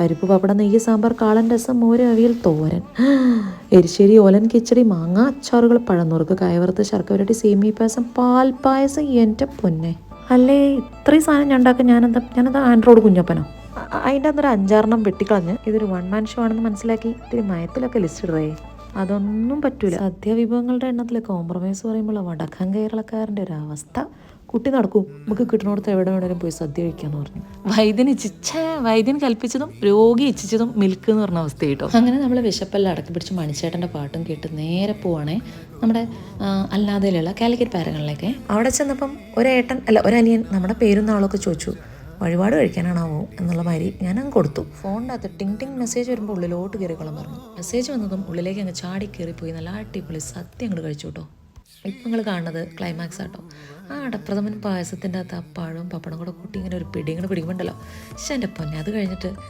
പരിപ്പ് പപ്പടം നെയ്യ് സാമ്പാർ കാളൻ രസം മോര് അവിയൽ തോരൻ. എരിശ്ശേരി ഓലൻ കിച്ചടി മാങ്ങ അച്ചാറുകൾ പഴന്നുറുക്ക് കായവറുത്ത് ശർക്കരട്ടി സേമി പായസം പാൽ പായസം എന്റെ പൊന്നെ. അല്ലേ ഇത്രയും സാധനം ഞാൻ ഉണ്ടാക്കാൻ ഞാനെന്താ ഞാനെന്താ ആൻഡ്രോയിഡ് കുഞ്ഞപ്പനോ? അതിന്റെ അന്നൊരു അഞ്ചാറെണ്ണം വെട്ടിക്കളഞ്ഞ് ഇതൊരു വൺ മാൻ ഷോ ആണെന്ന് മനസ്സിലാക്കി. ഇത്തിരി മയത്തിലൊക്കെ ലിസ്റ്റ് ഇടേ അതൊന്നും പറ്റൂല. സദ്യ വിഭവങ്ങളുടെ എണ്ണത്തിൽ കോംപ്രമൈസ് പറയുമ്പോൾ വടക്കൻ കേരളക്കാരന്റെ ഒരു അവസ്ഥ. കുട്ടി നടക്കും. നമുക്ക് കിട്ടണോടത്ത് എവിടെ വേണേലും പോയി സദ്യ കഴിക്കാന്ന് പറഞ്ഞു. വൈദ്യൻ ഇച്ഛിച്ച വൈദ്യൻ കൽപ്പിച്ചതും രോഗി ഇച്ഛിച്ചതും മിൽക്ക് എന്ന് പറഞ്ഞ അവസ്ഥ കേട്ടോ അങ്ങനെ നമ്മൾ വിശപ്പെല്ലാം അടക്കി പിടിച്ച് മണിച്ചേട്ടന്റെ പാട്ടും കേട്ട് നേരെ പോവാണേ. നമ്മുടെ അല്ലാതെയുള്ള കാലിക്കറ്റ് പാരങ്ങളിലേക്ക്. അവിടെ ചെന്നപ്പം ഒരേട്ടൻ അല്ല ഒരനിയൻ നമ്മുടെ പേരും നാളൊക്കെ ചോദിച്ചു. വഴിപാട് കഴിക്കാനാണാവോ എന്നുള്ള മാതിരി ഞാൻ അങ്ങ് കൊടുത്തു. ഫോണിന്റെ അകത്ത് ടിങ് ടിങ് മെസ്സേജ് വരുമ്പോൾ ഉള്ളിലോട്ട് കയറിക്കോളം പറഞ്ഞു. മെസ്സേജ് വന്നതും ഉള്ളിലേക്ക് അങ്ങ് ചാടി കയറിപ്പോയി നല്ല അടിപൊളി സത്യം അങ്ങോട്ട് കഴിച്ചു കേട്ടോ. ഇപ്പം നിങ്ങൾ കാണുന്നത് ക്ലൈമാക്സ് ആട്ടോ. ആ അടപ്രഥമൻ പായസത്തിന്റെ അകത്ത് പഴവും പപ്പടം കൂടെ കൂട്ടി ഇങ്ങനെ ഒരു പിടി ഇങ്ങനെ പിടിക്കുമ്പോണ്ടല്ലോ പക്ഷെ എന്റെ പൊന്നെ അത് കഴിഞ്ഞിട്ട്